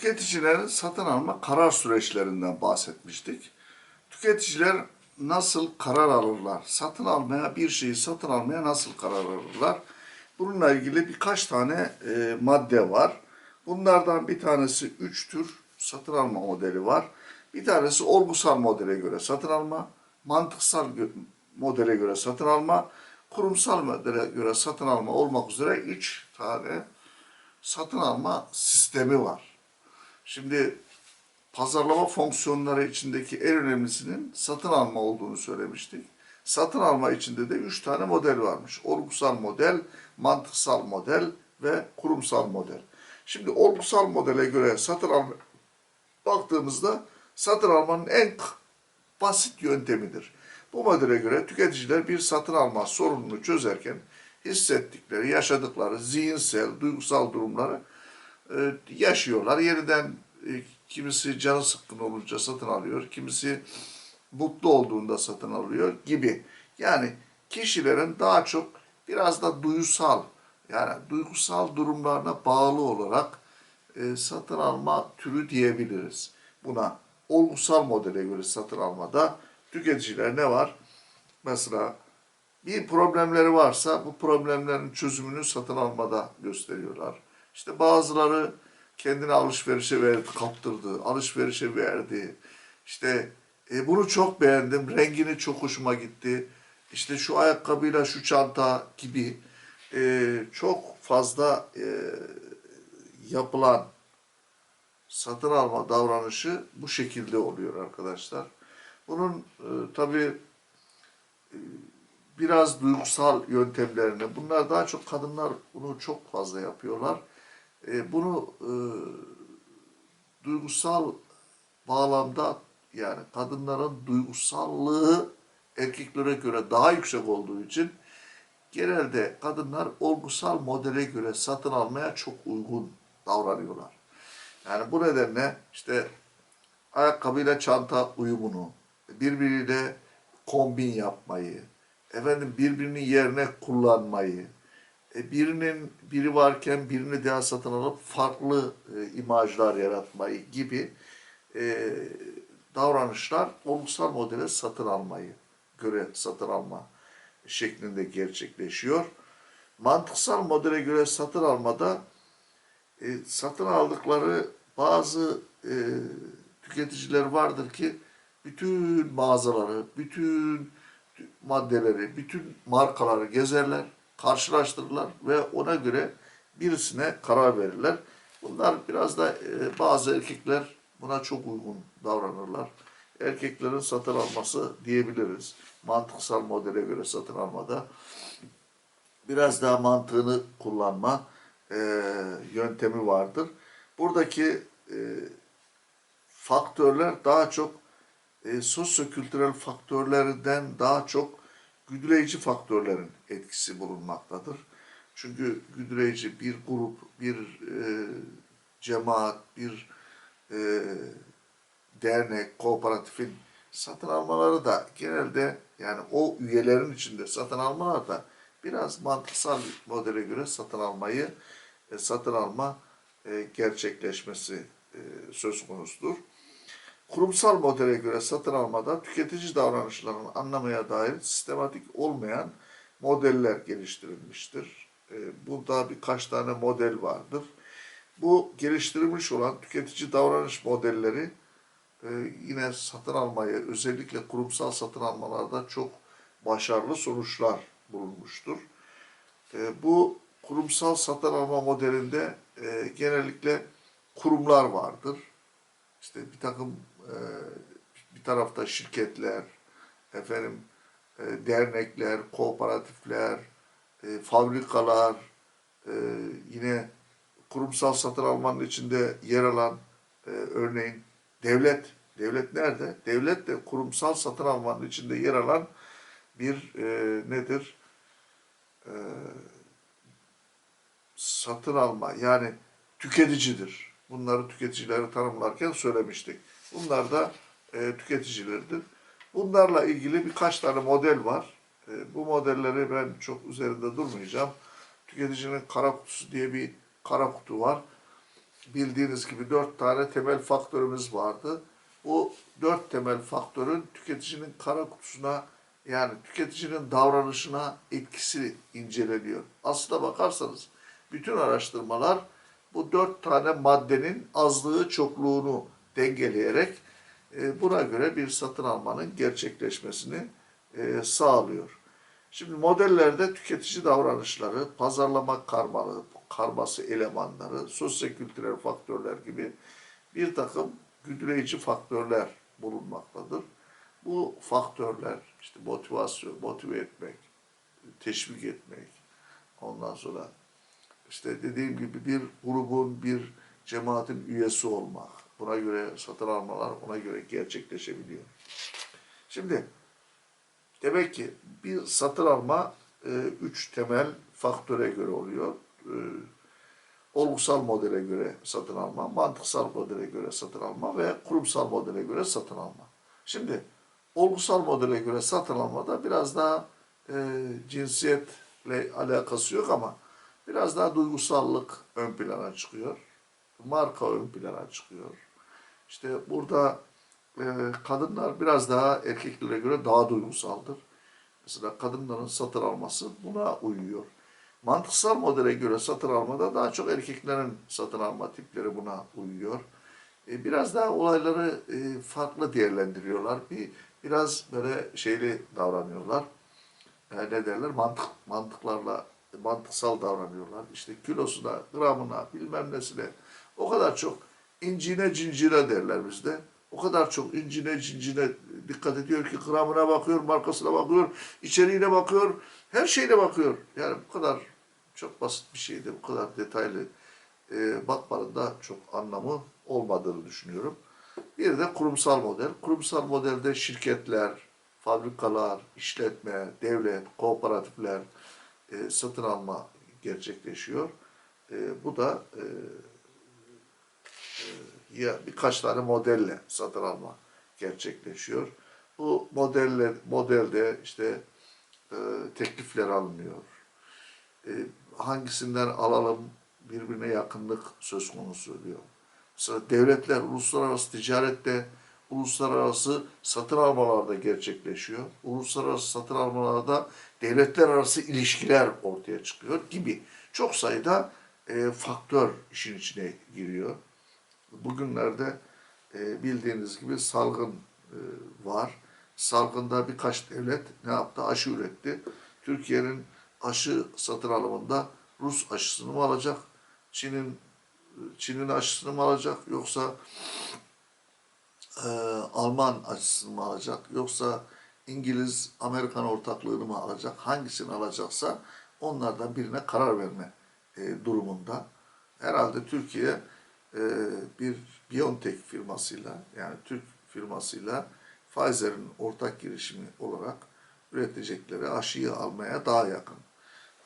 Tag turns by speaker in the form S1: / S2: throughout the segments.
S1: Tüketicilerin satın alma karar süreçlerinden bahsetmiştik. Tüketiciler nasıl karar alırlar? Satın almaya, bir şeyi satın almaya nasıl karar alırlar? Bununla ilgili birkaç tane e, madde var. Bunlardan bir tanesi üç tür satın alma modeli var. Bir tanesi olgusal modele göre satın alma, mantıksal modele göre satın alma, kurumsal modele göre satın alma olmak üzere üç tane satın alma sistemi var. Şimdi pazarlama fonksiyonları içindeki en önemlisinin satın alma olduğunu söylemiştik. Satın alma içinde de üç tane model varmış. Olgusal model, mantıksal model ve kurumsal model. Şimdi olgusal modele göre satın alma baktığımızda satın almanın en basit yöntemidir. Bu modele göre tüketiciler bir satın alma sorununu çözerken hissettikleri, yaşadıkları zihinsel, duygusal durumları e, yaşıyorlar. Yeniden e, kimisi canı sıkkın olunca satın alıyor, kimisi mutlu olduğunda satın alıyor gibi. Yani kişilerin daha çok biraz da duygusal, yani duygusal durumlarına bağlı olarak e, satın alma türü diyebiliriz. Buna olgusal modele göre satın almada tüketiciler ne var? Mesela bir problemleri varsa bu problemlerin çözümünü satın almada gösteriyorlar. İşte bazıları kendini alışverişe verdi, kaptırdı, alışverişe verdi. İşte e, bunu çok beğendim, rengini çok hoşuma gitti. İşte şu ayakkabıyla şu çanta gibi e, çok fazla e, yapılan satın alma davranışı bu şekilde oluyor arkadaşlar. Bunun e, tabii e, biraz duygusal yöntemlerini, bunlar daha çok kadınlar bunu çok fazla yapıyorlar. E, bunu e, duygusal bağlamda yani kadınların duygusallığı erkeklere göre daha yüksek olduğu için genelde kadınlar olgusal modele göre satın almaya çok uygun davranıyorlar. Yani bu nedenle işte ayakkabıyla çanta uyumunu, birbiriyle kombin yapmayı, efendim birbirinin yerine kullanmayı, birinin biri varken birini daha satın alıp farklı e, imajlar yaratmayı gibi e, davranışlar olgusal modele satın almayı göre satın alma şeklinde gerçekleşiyor. Mantıksal modele göre satın almada e, satın aldıkları bazı e, tüketiciler vardır ki bütün mağazaları, bütün maddeleri, bütün markaları gezerler, karşılaştırırlar ve ona göre birisine karar verirler. Bunlar biraz da e, bazı erkekler buna çok uygun davranırlar. Erkeklerin satın alması diyebiliriz. Mantıksal modele göre satın almada biraz daha mantığını kullanma e, yöntemi vardır. Buradaki e, faktörler daha çok e, sosyokültürel faktörlerden daha çok güdüleyici faktörlerin etkisi bulunmaktadır. Çünkü güdüleyici bir grup, bir e, cemaat, bir e, dernek, kooperatifin satın almaları da genelde yani o üyelerin içinde satın almalar da biraz mantıksal modele göre satın almayı e, satın alma e, gerçekleşmesi e, söz konusudur. Kurumsal modele göre satın almada tüketici davranışlarını anlamaya dair sistematik olmayan modeller geliştirilmiştir. E, Burada birkaç tane model vardır. Bu geliştirilmiş olan tüketici davranış modelleri e, yine satın almayı özellikle kurumsal satın almalarda çok başarılı sonuçlar bulunmuştur. E, Bu kurumsal satın alma modelinde e, genellikle kurumlar vardır. İşte bir takım e, bir tarafta şirketler, efendim e, dernekler, kooperatifler, e, fabrikalar, e, yine kurumsal satın almanın içinde yer alan örneğin devlet. Devlet nerede? Devlet de kurumsal satın almanın içinde yer alan bir nedir? Satın alma yani tüketicidir. Bunları tüketicileri tanımlarken söylemiştik. Bunlar da e, tüketicilerdir. Bunlarla ilgili birkaç tane model var. E, bu modelleri ben çok üzerinde durmayacağım. Tüketicinin kara kutusu diye bir kara kutu var. bildiğiniz gibi dört tane temel faktörümüz vardı. Bu dört temel faktörün tüketicinin kara kutusuna yani tüketicinin davranışına etkisi inceleniyor. Aslına bakarsanız bütün araştırmalar bu dört tane maddenin azlığı çokluğunu dengeleyerek e, buna göre bir satın almanın gerçekleşmesini e, sağlıyor. Şimdi modellerde tüketici davranışları, pazarlama karmalı, karması elemanları, sosyokültürel faktörler gibi bir takım güdüleyici faktörler bulunmaktadır. Bu faktörler işte motivasyon, motive etmek, teşvik etmek, ondan sonra işte dediğim gibi bir grubun, bir cemaatin üyesi olmak, buna göre satın almalar ona göre gerçekleşebiliyor. Şimdi demek ki bir satın alma e, üç temel faktöre göre oluyor. E, olgusal modele göre satın alma, mantıksal modele göre satın alma ve kurumsal modele göre satın alma. Şimdi olgusal modele göre satın almada biraz daha e, cinsiyetle alakası yok ama biraz daha duygusallık ön plana çıkıyor. Marka ön plana çıkıyor. İşte burada e, kadınlar biraz daha erkeklere göre daha duygusaldır. Mesela kadınların satın alması buna uyuyor. Mantıksal modele göre satın almada daha çok erkeklerin satın alma tipleri buna uyuyor. E, biraz daha olayları e, farklı değerlendiriyorlar. Bir biraz böyle şeyli davranıyorlar. E, ne derler? Mantık mantıklarla mantıksal davranıyorlar. İşte kilosuna, gramına, bilmem nesine o kadar çok incine cincine derler bizde. O kadar çok incine cincine dikkat ediyor ki gramına bakıyor, markasına bakıyor, içeriğine bakıyor, her şeyine bakıyor. Yani bu kadar çok basit bir şeydi, bu kadar detaylı e, bakmanın da çok anlamı olmadığını düşünüyorum. Bir de kurumsal model. Kurumsal modelde şirketler, fabrikalar, işletme, devlet, kooperatifler e, satın alma gerçekleşiyor. E, bu da e, ya birkaç tane modelle satın alma gerçekleşiyor. Bu modeller modelde işte e, teklifler alınıyor. E, hangisinden alalım birbirine yakınlık söz konusu oluyor. Mesela devletler uluslararası ticarette uluslararası satın almalarda gerçekleşiyor. Uluslararası satın almalarda devletler arası ilişkiler ortaya çıkıyor gibi. Çok sayıda e, faktör işin içine giriyor. Bugünlerde e, bildiğiniz gibi salgın e, var. Salgında birkaç devlet ne yaptı? Aşı üretti. Türkiye'nin aşı satın alımında Rus aşısını mı alacak? Çin'in Çin'in aşısını mı alacak? Yoksa e, Alman aşısını mı alacak? Yoksa İngiliz, Amerikan ortaklığını mı alacak? Hangisini alacaksa onlardan birine karar verme e, durumunda. Herhalde Türkiye e, bir BioNTech firmasıyla yani Türk firmasıyla Pfizer'in ortak girişimi olarak üretecekleri aşıyı almaya daha yakın.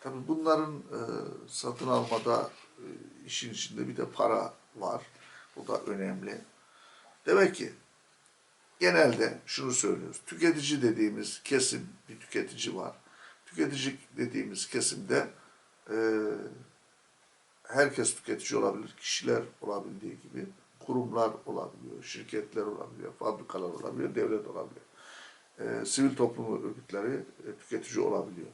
S1: Tabii bunların e, satın almada e, işin içinde bir de para var. Bu da önemli. Demek ki genelde şunu söylüyoruz. Tüketici dediğimiz kesim bir tüketici var. Tüketici dediğimiz kesimde e, herkes tüketici olabilir. Kişiler olabildiği gibi kurumlar olabiliyor, şirketler olabiliyor, fabrikalar olabiliyor, devlet olabiliyor. E, sivil toplum örgütleri e, tüketici olabiliyor.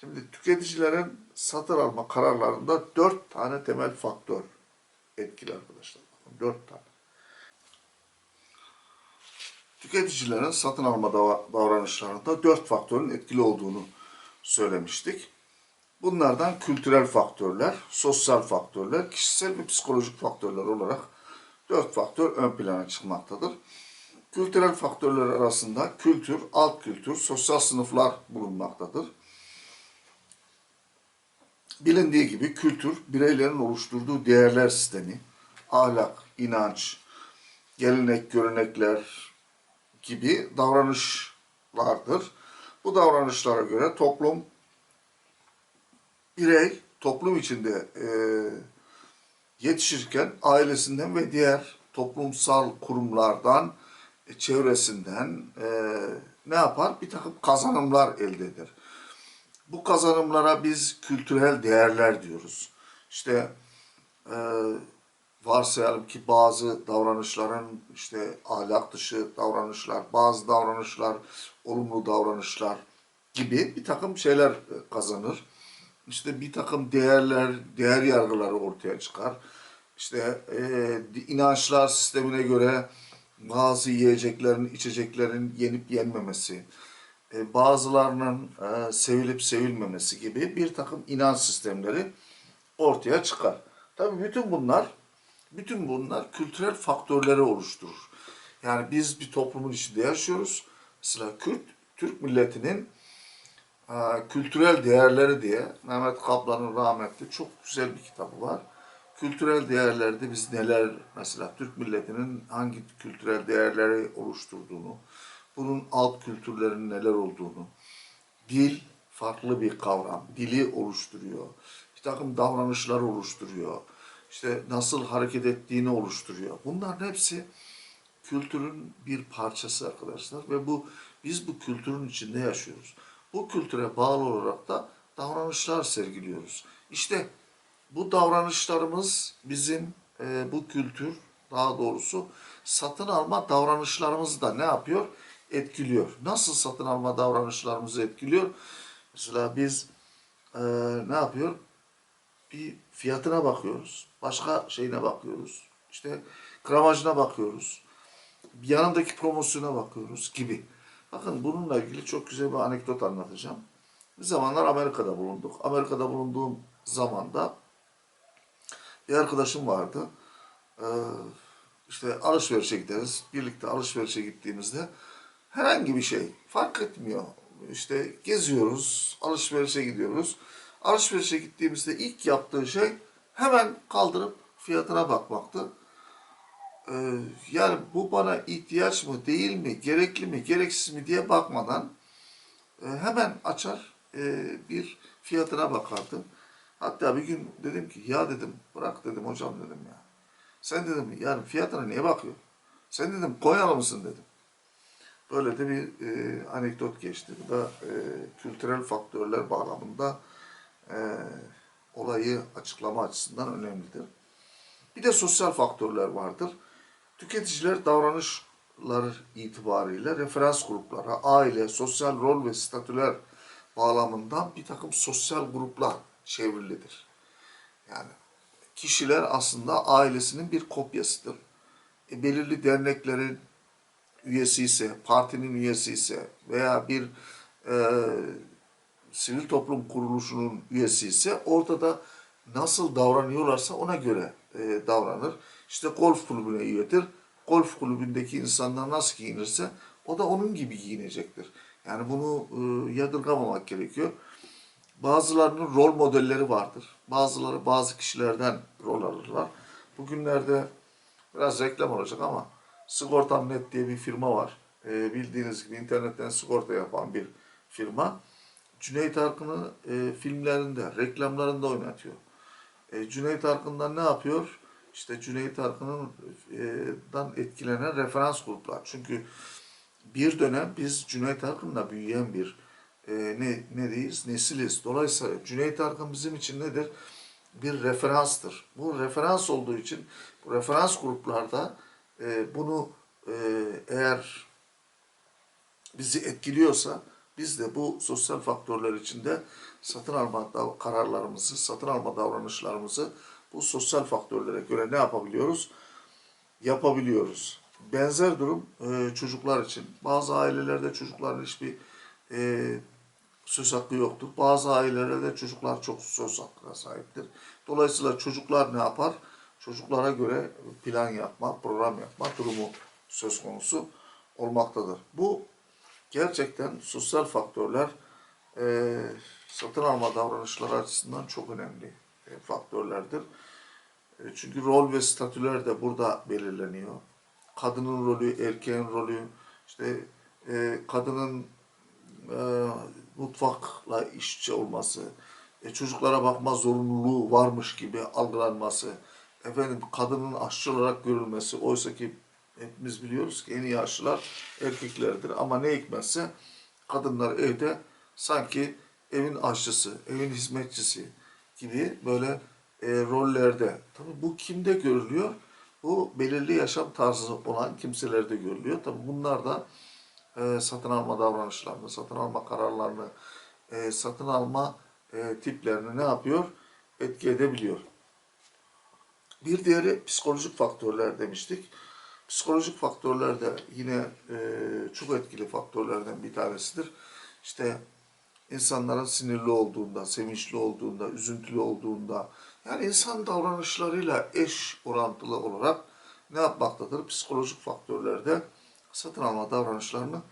S1: Şimdi tüketicilerin satın alma kararlarında dört tane temel faktör etkili arkadaşlar. Dört tane. Tüketicilerin satın alma dav- davranışlarında dört faktörün etkili olduğunu söylemiştik. Bunlardan kültürel faktörler, sosyal faktörler, kişisel ve psikolojik faktörler olarak dört faktör ön plana çıkmaktadır. Kültürel faktörler arasında kültür, alt kültür, sosyal sınıflar bulunmaktadır. Bilindiği gibi kültür, bireylerin oluşturduğu değerler sistemi, ahlak, inanç, gelenek, görenekler gibi davranışlardır. Bu davranışlara göre toplum, birey toplum içinde e, yetişirken ailesinden ve diğer toplumsal kurumlardan, e, çevresinden e, ne yapar? Bir takım kazanımlar elde eder. Bu kazanımlara biz kültürel değerler diyoruz. İşte e, varsayalım ki bazı davranışların işte ahlak dışı davranışlar, bazı davranışlar olumlu davranışlar gibi bir takım şeyler e, kazanır. İşte bir takım değerler, değer yargıları ortaya çıkar. İşte e, inançlar sistemine göre bazı yiyeceklerin, içeceklerin yenip yenmemesi, e, bazılarının e, sevilip sevilmemesi gibi bir takım inanç sistemleri ortaya çıkar. Tabii bütün bunlar bütün bunlar kültürel faktörleri oluşturur. Yani biz bir toplumun içinde yaşıyoruz. Mesela Kürt, Türk milletinin kültürel değerleri diye Mehmet Kaplan'ın rahmetli çok güzel bir kitabı var. Kültürel değerlerde biz neler mesela Türk milletinin hangi kültürel değerleri oluşturduğunu, bunun alt kültürlerin neler olduğunu, dil farklı bir kavram, dili oluşturuyor. Bir takım davranışlar oluşturuyor. İşte nasıl hareket ettiğini oluşturuyor. Bunların hepsi kültürün bir parçası arkadaşlar ve bu biz bu kültürün içinde yaşıyoruz. Bu kültüre bağlı olarak da davranışlar sergiliyoruz. İşte bu davranışlarımız bizim e, bu kültür daha doğrusu satın alma davranışlarımızı da ne yapıyor? Etkiliyor. Nasıl satın alma davranışlarımızı etkiliyor? Mesela biz e, ne yapıyor? Bir fiyatına bakıyoruz. Başka şeyine bakıyoruz. İşte gramajına bakıyoruz. Yanındaki promosyona bakıyoruz gibi. Bakın bununla ilgili çok güzel bir anekdot anlatacağım. Bir zamanlar Amerika'da bulunduk. Amerika'da bulunduğum zamanda bir arkadaşım vardı. Ee, işte alışverişe gideriz. Birlikte alışverişe gittiğimizde herhangi bir şey fark etmiyor. İşte geziyoruz, alışverişe gidiyoruz. Alışverişe gittiğimizde ilk yaptığı şey hemen kaldırıp fiyatına bakmaktı. Ee, yani bu bana ihtiyaç mı, değil mi, gerekli mi, gereksiz mi diye bakmadan e, hemen açar e, bir fiyatına bakardı. Hatta bir gün dedim ki ya dedim bırak dedim hocam dedim ya. Sen dedim yani fiyatına niye bakıyorsun? Sen dedim Konyalı mısın dedim. Böyle de bir e, anekdot geçti. Bu da e, kültürel faktörler bağlamında e, olayı açıklama açısından önemlidir. Bir de sosyal faktörler vardır. Tüketiciler davranışları itibariyle referans gruplara, aile, sosyal rol ve statüler bağlamından bir takım sosyal gruplar çevrilidir. Yani kişiler aslında ailesinin bir kopyasıdır. E, belirli derneklerin üyesi ise, partinin üyesi ise veya bir e, sivil toplum kuruluşunun üyesi ise ortada nasıl davranıyorlarsa ona göre e, davranır. İşte golf kulübüne üyedir. Golf kulübündeki insanlar nasıl giyinirse o da onun gibi giyinecektir. Yani bunu e, yadırgamamak gerekiyor. Bazılarının rol modelleri vardır. Bazıları bazı kişilerden rol alırlar. Bugünlerde biraz reklam olacak ama Sigortam Net diye bir firma var. E, bildiğiniz gibi internetten sigorta yapan bir firma. Cüneyt Arkın'ı e, filmlerinde, reklamlarında oynatıyor. E, Cüneyt Arkın'dan ne yapıyor? İşte Cüneyt Arkın'dan etkilenen referans gruplar. Çünkü bir dönem biz Cüneyt Arkın'la büyüyen bir e, ne ne deyiz nesiliz. Dolayısıyla Cüneyt Arkın bizim için nedir? Bir referanstır. Bu referans olduğu için bu referans gruplarda e, bunu e, eğer bizi etkiliyorsa biz de bu sosyal faktörler içinde satın alma kararlarımızı, satın alma davranışlarımızı bu sosyal faktörlere göre ne yapabiliyoruz? Yapabiliyoruz. Benzer durum e, çocuklar için. Bazı ailelerde çocukların hiçbir e, söz hakkı yoktur. Bazı ailelerde çocuklar çok söz hakkına sahiptir. Dolayısıyla çocuklar ne yapar? Çocuklara göre plan yapma, program yapma durumu söz konusu olmaktadır. Bu gerçekten sosyal faktörler e, satın alma davranışları açısından çok önemli faktörlerdir. E, çünkü rol ve statüler de burada belirleniyor. Kadının rolü, erkeğin rolü, işte e, kadının e, mutfakla işçi olması, e, çocuklara bakma zorunluluğu varmış gibi algılanması, efendim kadının aşçı olarak görülmesi, oysa ki hepimiz biliyoruz ki en iyi aşçılar erkeklerdir. Ama ne hikmetse kadınlar evde sanki evin aşçısı, evin hizmetçisi gibi böyle e, rollerde. Tabii bu kimde görülüyor? Bu belirli yaşam tarzı olan kimselerde görülüyor. Tabii bunlar da e, satın alma davranışlarını, satın alma kararlarını, e, satın alma e, tiplerini ne yapıyor? Etki edebiliyor. Bir diğeri psikolojik faktörler demiştik. Psikolojik faktörler de yine e, çok etkili faktörlerden bir tanesidir. İşte insanların sinirli olduğunda, sevinçli olduğunda, üzüntülü olduğunda, yani insan davranışlarıyla eş orantılı olarak ne yapmaktadır? Psikolojik faktörlerde satın alma davranışlarını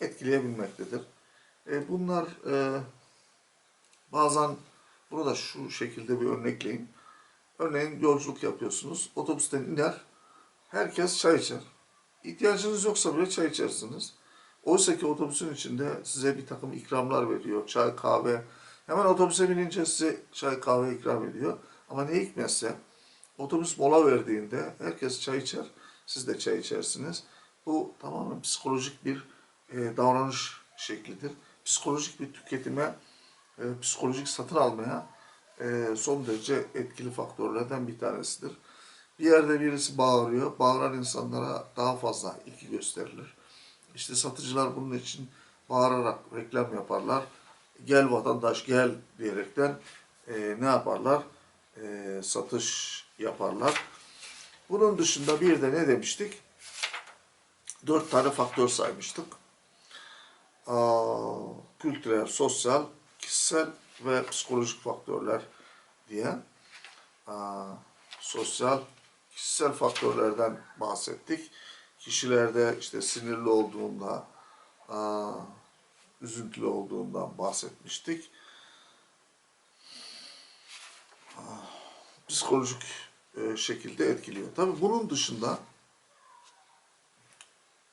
S1: etkileyebilmektedir. E, bunlar e, bazen burada şu şekilde bir örnekleyeyim. Örneğin yolculuk yapıyorsunuz, otobüsten iner, herkes çay içer. İhtiyacınız yoksa bile çay içersiniz. Oysa ki otobüsün içinde size bir takım ikramlar veriyor. Çay, kahve. Hemen otobüse binince size çay, kahve ikram ediyor. Ama ne hikmetse otobüs mola verdiğinde herkes çay içer. Siz de çay içersiniz. Bu tamamen psikolojik bir e, davranış şeklidir. Psikolojik bir tüketime, e, psikolojik satın almaya e, son derece etkili faktörlerden bir tanesidir. Bir yerde birisi bağırıyor. Bağıran insanlara daha fazla ilgi gösterilir. İşte satıcılar bunun için bağırarak reklam yaparlar. Gel vatandaş gel diyerekten e, ne yaparlar? E, satış yaparlar. Bunun dışında bir de ne demiştik? Dört tane faktör saymıştık. Aa, kültürel, sosyal, kişisel ve psikolojik faktörler diye. Aa, sosyal, kişisel faktörlerden bahsettik. Kişilerde işte sinirli olduğunda, üzüntülü olduğundan bahsetmiştik. Aa, Psikolojik e, şekilde etkiliyor. Tabii bunun dışında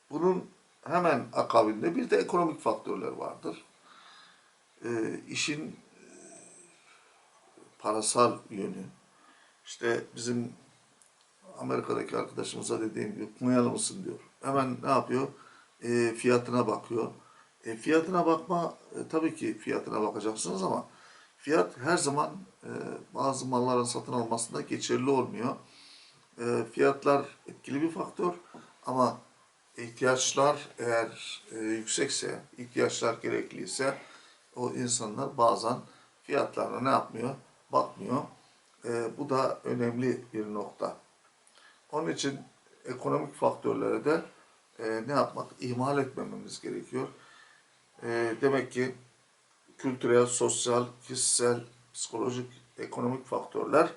S1: bunun hemen akabinde bir de ekonomik faktörler vardır. E, işin e, parasal yönü. İşte bizim Amerika'daki arkadaşımıza dediğim gibi kumyalı mısın diyor. Hemen ne yapıyor? E, fiyatına bakıyor. E, fiyatına bakma, e, tabii ki fiyatına bakacaksınız ama fiyat her zaman e, bazı malların satın almasında geçerli olmuyor. E, fiyatlar etkili bir faktör ama ihtiyaçlar eğer e, yüksekse, ihtiyaçlar gerekliyse o insanlar bazen fiyatlarına ne yapmıyor? Bakmıyor. E, bu da önemli bir nokta. Onun için ekonomik faktörlere de e, ne yapmak? ihmal etmememiz gerekiyor. E, demek ki kültürel, sosyal, kişisel, psikolojik, ekonomik faktörler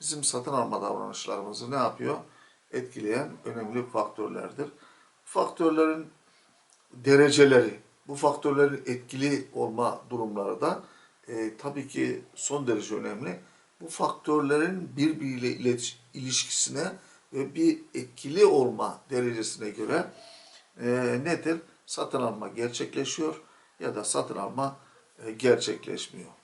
S1: bizim satın alma davranışlarımızı ne yapıyor? Etkileyen önemli faktörlerdir. Faktörlerin dereceleri, bu faktörlerin etkili olma durumları da e, tabii ki son derece önemli. Bu faktörlerin birbiriyle ilişkisine bir etkili olma derecesine göre e, nedir? Satın alma gerçekleşiyor ya da satın alma e, gerçekleşmiyor.